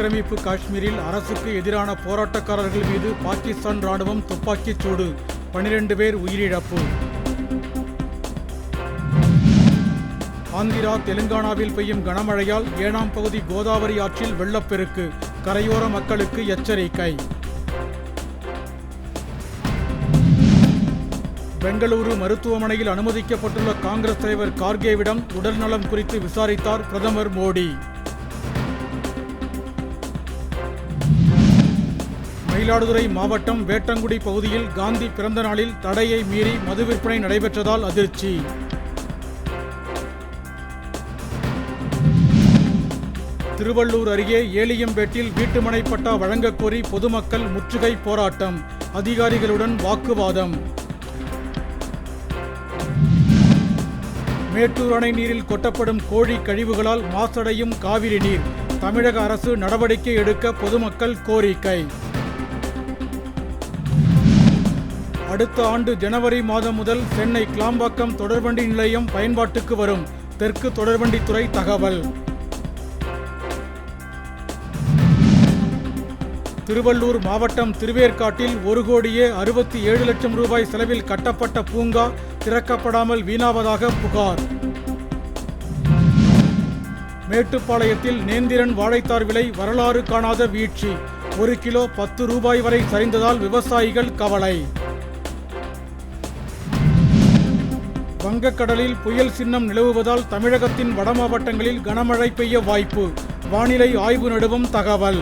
ஆக்கிரமிப்பு காஷ்மீரில் அரசுக்கு எதிரான போராட்டக்காரர்கள் மீது பாகிஸ்தான் ராணுவம் துப்பாக்கிச் சூடு பனிரெண்டு பேர் உயிரிழப்பு. ஆந்திரா தெலுங்கானாவில் பெய்யும் கனமழையால் ஏனாம் பகுதி கோதாவரி ஆற்றில் வெள்ளப்பெருக்கு. கரையோர மக்களுக்கு எச்சரிக்கை. பெங்களூரு மருத்துவமனையில் அனுமதிக்கப்பட்டுள்ள காங்கிரஸ் தலைவர் கார்கேவிடம் உடல்நலம் குறித்து விசாரித்தார் பிரதமர் மோடி. மயிலாடுதுறை மாவட்டம் வேட்டங்குடி பகுதியில் காந்தி பிறந்த நாளில் தடையை மீறி மது விற்பனை நடைபெற்றதால் அதிர்ச்சி. திருவள்ளூர் அருகே ஏலியம்பேட்டில் வீட்டுமனை பட்டா வழங்கக் கோரி பொதுமக்கள் முற்றுகை போராட்டம். அதிகாரிகளுடன் வாக்குவாதம். மேட்டூர் அணை நீரில் கொட்டப்படும் கோழி கழிவுகளால் மாசடையும் காவிரி நீர். தமிழக அரசு நடவடிக்கை எடுக்க பொதுமக்கள் கோரிக்கை. அடுத்த ஆண்டு ஜனவரி மாதம் முதல் சென்னை கிளாம்பாக்கம் தொடர்வண்டி நிலையம் பயன்பாட்டுக்கு வரும். தெற்கு தொடர்வண்டித்துறை தகவல். திருவள்ளூர் மாவட்டம் திருவேற்காட்டில் ஒரு கோடியே அறுபத்தி ஏழு லட்சம் ரூபாய் செலவில் கட்டப்பட்ட பூங்கா திறக்கப்படாமல் வீணாவதாக புகார். மேட்டுப்பாளையத்தில் நேந்திரன் வாழைத்தார் விலை வரலாறு காணாத வீழ்ச்சி. ஒரு கிலோ பத்து ரூபாய் வரை சரிந்ததால் விவசாயிகள் கவலை. வங்கக்கடலில் புயல் சின்னம் நிலவுவதால் தமிழகத்தின் வட மாவட்டங்களில் கனமழை பெய்ய வாய்ப்பு. வானிலை ஆய்வு நடுவம் தகவல்.